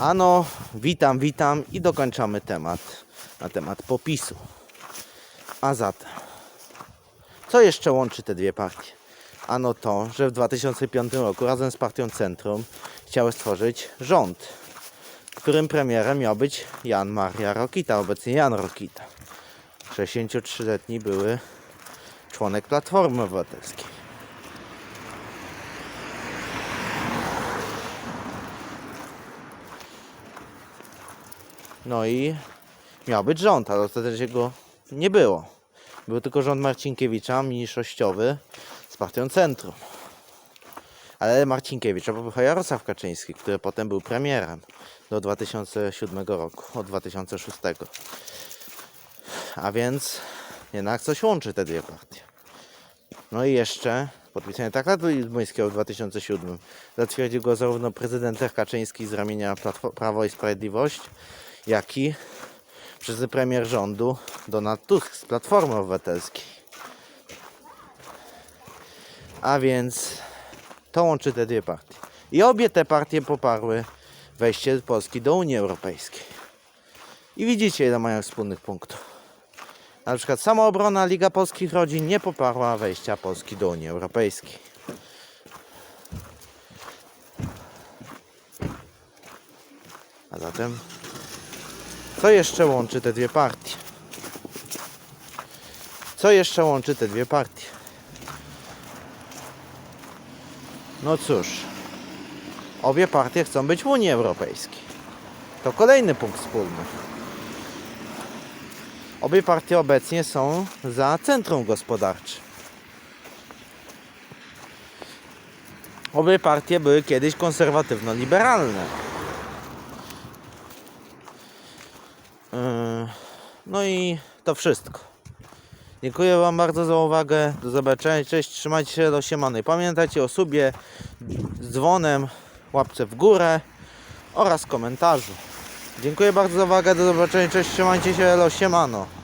Ano, witam, witam i dokończamy temat na temat popisu. A zatem, co jeszcze łączy te dwie partie? Ano to, że w 2005 roku razem z partią Centrum chciały stworzyć rząd, którym premierem miał być Jan Maria Rokita, obecnie Jan Rokita. 63-letni były członek Platformy Obywatelskiej. No i miał być rząd, ale ostatecznie go nie było. Był tylko rząd Marcinkiewicza, mniejszościowy z partią Centrum. Ale Marcinkiewicza popychał Jarosław Kaczyński, który potem był premierem do 2007 roku, od 2006. A więc jednak coś łączy te dwie partie. No i jeszcze podpisanie traktatu lizbońskiego w 2007 zatwierdził go zarówno prezydent Kaczyński z ramienia Prawo i Sprawiedliwość, jak i przez premier rządu Donald Tusk z Platformy Obywatelskiej. A więc to łączy te dwie partie. I obie te partie poparły wejście Polski do Unii Europejskiej. I widzicie, ile mają wspólnych punktów. Na przykład Samoobrona Liga Polskich Rodzin nie poparła wejścia Polski do Unii Europejskiej. A zatem, co jeszcze łączy te dwie partie? Co jeszcze łączy te dwie partie? No cóż, obie partie chcą być w Unii Europejskiej. To kolejny punkt wspólny. Obie partie obecnie są za centrum gospodarczym. Obie partie były kiedyś konserwatywno-liberalne. No i to wszystko. Dziękuję Wam bardzo za uwagę. Do zobaczenia. Cześć, trzymajcie się do siemanej. Pamiętajcie o subie, dzwonem, łapce w górę oraz komentarzu. Dziękuję bardzo za uwagę. Do zobaczenia. Cześć, trzymajcie się. Elo, siemano.